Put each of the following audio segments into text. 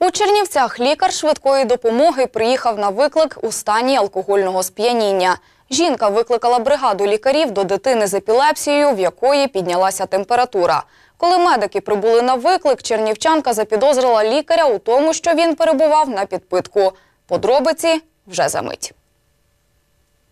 У Чернівцях лікар швидкої допомоги приїхав на виклик у стані алкогольного сп'яніння. Жінка викликала бригаду лікарів до дитини з епілепсією, в якої піднялася температура. Коли медики прибули на виклик, чернівчанка запідозрила лікаря у тому, що він перебував на підпитку. Подробиці вже за мить.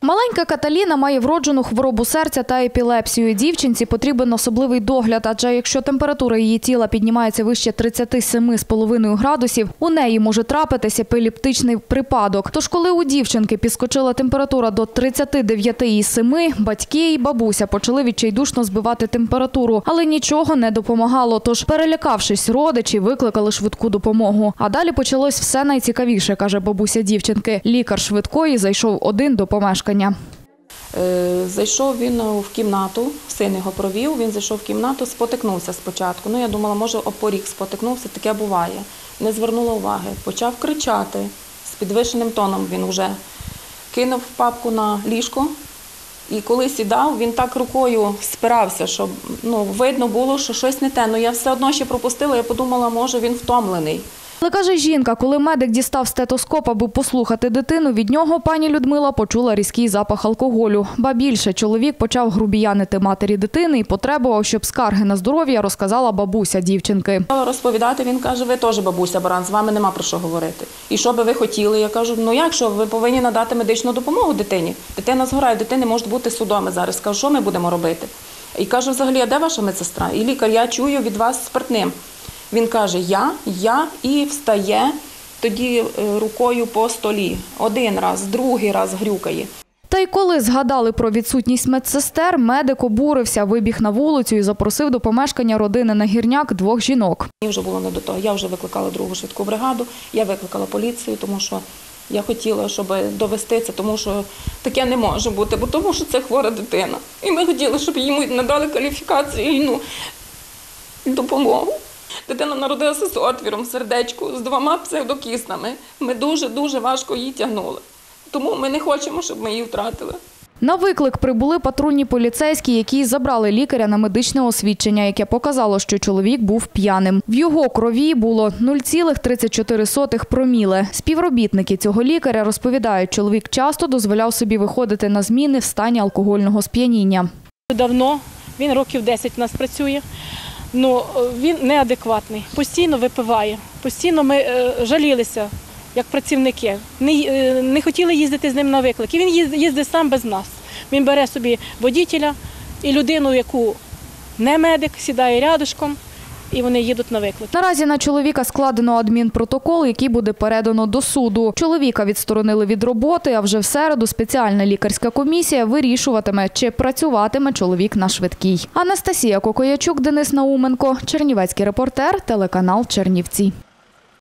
Маленька Каталіна має вроджену хворобу серця та епілепсію. Дівчинці потрібен особливий догляд, адже якщо температура її тіла піднімається вище 37,5 градусів, у неї може трапитися епілептичний припадок. Тож, коли у дівчинки підскочила температура до 39,7, батьки і бабуся почали відчайдушно збивати температуру, але нічого не допомагало. Тож, перелякавшись, родичі викликали швидку допомогу. А далі почалось все найцікавіше, каже бабуся дівчинки. Лікар швидкої зайшов один до помешкання. Е, Зайшов він в кімнату, син його провів, він зайшов в кімнату, спотикнувся спочатку. Ну, я думала, може, об поріг спотикнувся, таке буває. Не звернула уваги. Почав кричати з підвищеним тоном він вже кинув папку на ліжко. І коли сідав, він так рукою спирався, щоб ну, видно було, що щось не те. Ну я все одно ще пропустила, я подумала, може він втомлений. Але каже жінка, коли медик дістав стетоскоп, аби послухати дитину, від нього пані Людмила почула різкий запах алкоголю. Ба більше чоловік почав грубіянити матері дитини і потребував, щоб скарги на здоров'я розказала бабуся дівчинки. Розповідати, він каже, ви теж бабуся баран, з вами нема про що говорити. І що би ви хотіли? Я кажу, ну як що, ви повинні надати медичну допомогу дитині. Дитина згорає, дитини можуть бути судоми зараз. Кажу, що ми будемо робити? І кажу, взагалі, а де ваша медсестра? І лікар, я чую від вас спиртним. Він каже, я, я і встає тоді е, рукою по столі. Один раз, другий раз грюкає. Та й коли згадали про відсутність медсестер, медик обурився, вибіг на вулицю і запросив до помешкання родини на гірняк двох жінок. Мені вже було не до того. Я вже викликала другу швидку бригаду, я викликала поліцію, тому що я хотіла, щоб довести це, тому що таке не може бути, бо тому що це хвора дитина. І ми хотіли, щоб йому надали кваліфікацію і ну, допомогу. Дитина народилася з отвіром в сердечку, з двома псевдокіснами. Ми дуже-дуже важко її тягнули. Тому ми не хочемо, щоб ми її втратили. На виклик прибули патрульні поліцейські, які забрали лікаря на медичне освідчення, яке показало, що чоловік був п'яним. В його крові було 0,34 проміле. Співробітники цього лікаря розповідають, чоловік часто дозволяв собі виходити на зміни в стані алкогольного сп'яніння. Давно, він років 10 у нас працює. Ну, е, він неадекватний, постійно випиває, постійно ми е, жалілися, як працівники. Не, е, не хотіли їздити з ним на виклик. І він їздить сам без нас. Він бере собі водітеля і людину, яку не медик, сідає рядышком, і вони їдуть на виклик. Наразі на чоловіка складено адмінпротокол, який буде передано до суду. Чоловіка відсторонили від роботи, а вже в середу спеціальна лікарська комісія вирішуватиме, чи працюватиме чоловік на швидкій. Анастасія Кокоячук, Денис Науменко, Чернівецький репортер, телеканал Чернівці.